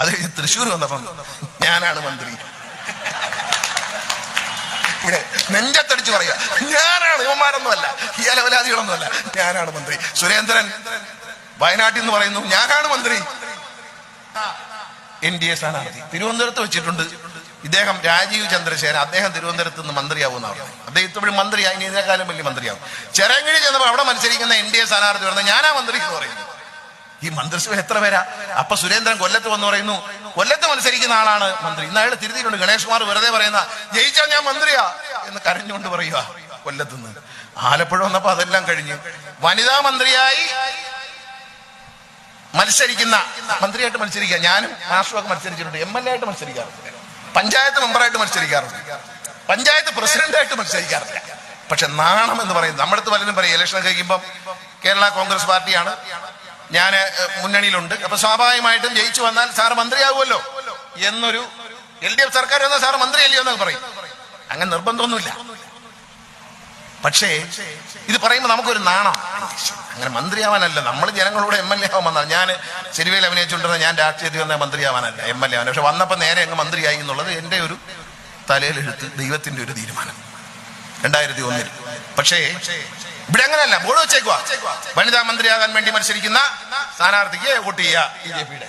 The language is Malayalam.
അത് കഴിഞ്ഞ് തൃശ്ശൂർ വന്നപ്പം ഞാനാണ് മന്ത്രി. ഇവിടെ നെഞ്ചത്തടിച്ച് പറയുക ഞാനാണ് യുവമാരൊന്നുമല്ല ഈ അലവലാദികളൊന്നുമല്ല ഞാനാണ് മന്ത്രി. സുരേന്ദ്രൻ വയനാട്ടിൽ നിന്ന് പറയുന്നു ഞാനാണ് മന്ത്രി. എൻ ഡി എ സ്ഥാനാർത്ഥി. തിരുവനന്തപുരത്ത് വെച്ചിട്ടുണ്ട്. ഇദ്ദേഹം രാജീവ് ചന്ദ്രശേഖരൻ അദ്ദേഹം തിരുവനന്തപുരത്ത് നിന്ന് മന്ത്രിയാവുന്ന പറഞ്ഞു അദ്ദേഹം ഇപ്പോഴും മന്ത്രിയായി ഇതിനേക്കാളും വലിയ മന്ത്രിയാവും. ചെറങ്ങിഴി ചെന്നപ്പോൾ അവിടെ മത്സരിക്കുന്ന എൻ ഡി എ സ്ഥാനാർത്ഥി പറഞ്ഞാൽ ഞാനാ മന്ത്രി എന്ന് പറയുന്നു. ഈ മന്ത്രിസഭ എത്ര പേരാ? അപ്പൊ സുരേന്ദ്രൻ കൊല്ലത്ത് വന്ന് പറയുന്നു കൊല്ലത്ത് മത്സരിക്കുന്ന ആളാണ് മന്ത്രി. ഇന്ന് അയാൾ തിരുത്തിയിട്ടുണ്ട്. ഗണേഷ് കുമാർ വെറുതെ പറയുന്ന ജയിച്ചാൽ ഞാൻ മന്ത്രിയാ എന്ന് കരഞ്ഞുകൊണ്ട് പറയുക കൊല്ലത്ത് നിന്ന് ആലപ്പുഴ വന്നപ്പോ അതെല്ലാം കഴിഞ്ഞു വനിതാ മന്ത്രിയായി മത്സരിക്കുന്ന മന്ത്രിയായിട്ട് മത്സരിക്കുക. ഞാനും രാഷ്ട്രമൊക്കെ മത്സരിച്ചിട്ടുണ്ട്. എം എൽ എ ആയിട്ട് മത്സരിക്കാറുണ്ട്. പഞ്ചായത്ത് മെമ്പറായിട്ട് മത്സരിക്കാറുണ്ട്. പഞ്ചായത്ത് പ്രസിഡന്റായിട്ട് മത്സരിക്കാറില്ല. പക്ഷെ നാണം എന്ന് പറയുന്നത് നമ്മുടെ അടുത്ത് പലരും പറയും ഇലക്ഷൻ കഴിക്കുമ്പം കേരള കോൺഗ്രസ് പാർട്ടിയാണ്. ഞാൻ മുന്നണിയിലുണ്ട്. അപ്പൊ സ്വാഭാവികമായിട്ടും ജയിച്ചു വന്നാൽ സാർ മന്ത്രിയാകുമല്ലോ എന്നൊരു എൽ ഡി എഫ് സർക്കാർ വന്നാൽ സാർ മന്ത്രിയല്ലയോ എന്നൊക്കെ പറയും. അങ്ങനെ നിർബന്ധമൊന്നുമില്ല. പക്ഷേ ഇത് പറയുമ്പോൾ നമുക്കൊരു നാണം. അങ്ങനെ മന്ത്രിയാവാനല്ല. നമ്മൾ ജനങ്ങളോട് എം എൽ എ ആവാൻ ഞാൻ സിനിമയിൽ അഭിനയിച്ചുകൊണ്ടിരുന്ന ഞാൻ രാഷ്ട്രീയത്തിൽ വന്ന മന്ത്രിയാവാനല്ല. എം എൽ എ പക്ഷെ വന്നപ്പോൾ നേരെ അങ്ങ് മന്ത്രിയായി എന്നുള്ളത് എന്റെ ഒരു തലയിലെഴുത്ത് ദൈവത്തിന്റെ ഒരു തീരുമാനം. രണ്ടായിരത്തി ഒന്നിൽ. പക്ഷേ ഇവിടെ അങ്ങനെയല്ല ബോർഡ് വെച്ചേക്കുവാ. വനിതാ മന്ത്രിയാകാൻ വേണ്ടി മത്സരിക്കുന്ന സ്ഥാനാർത്ഥിക്ക് വോട്ട് ചെയ്യുക. ബി ജെ പിയുടെ.